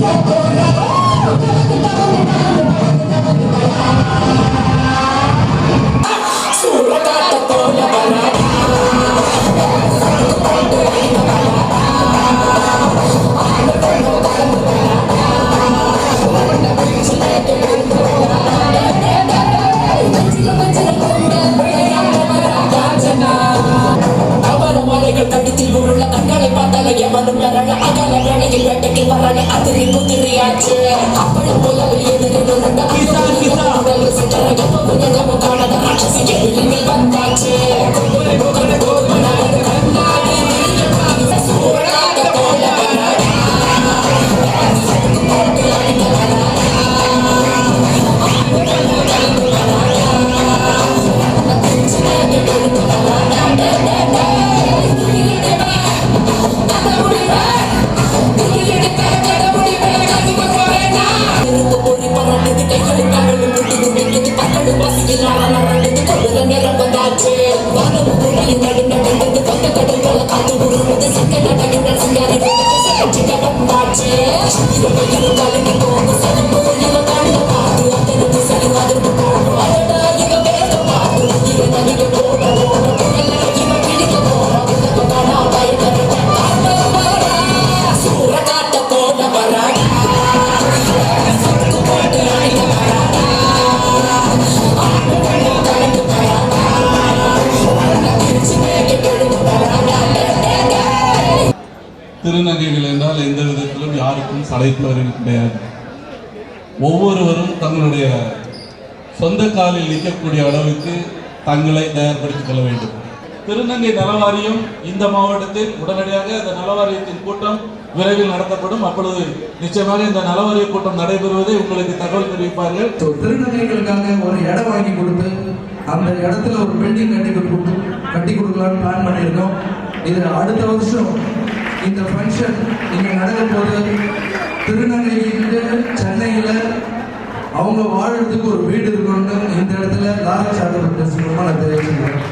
Gracias. மேல நினைஞ்சு வேட்டைக்கு வரானே அதிரி குதிரியாச்சு அப்படி போல வெளியே சித்தரை எப்போ புரியாத காணத ராட்சசி வந்தாங்க திருநங்கைகள் என்றால் எந்த விதத்திலும் யாருக்கும் சளைப்பவர்கள் கிடையாது. ஒவ்வொருவரும் தங்களுடைய சொந்த காலில் நிற்கக்கூடிய அளவுக்கு தங்களை தயார்படுத்திக் கொள்ள வேண்டும். திருநங்கை நலவாரியம் இந்த மாவட்டத்தில் உடனடியாக இந்த நலவாரியத்தின் கூட்டம் விரைவில் நடத்தப்படும். அப்பொழுது நிச்சயமாக இந்த நலவாரிய கூட்டம் நடைபெறுவதை உங்களுக்கு தகவல் தெரிவிப்பார்கள். திருநங்கைகளுக்காக ஒரு இடம் வாங்கி கொடுத்து அந்த இடத்துல ஒரு பில்டிங் கட்டி கொடுத்து கட்டி கொடுக்கலாம்னு பிளான் பண்ணியிருக்கோம். இது அடுத்த வருஷம் இந்த ஃபங்க்ஷன் இங்கே நடக்க போது திருநங்கைக்கு சென்னையில் அவங்க வாழறதுக்கு ஒரு வீடு இருக்கணும்னு இந்த இடத்துல லாரன்ஸ் ஆட்டோ நான் தெரிவிச்சுக்கிறேன்.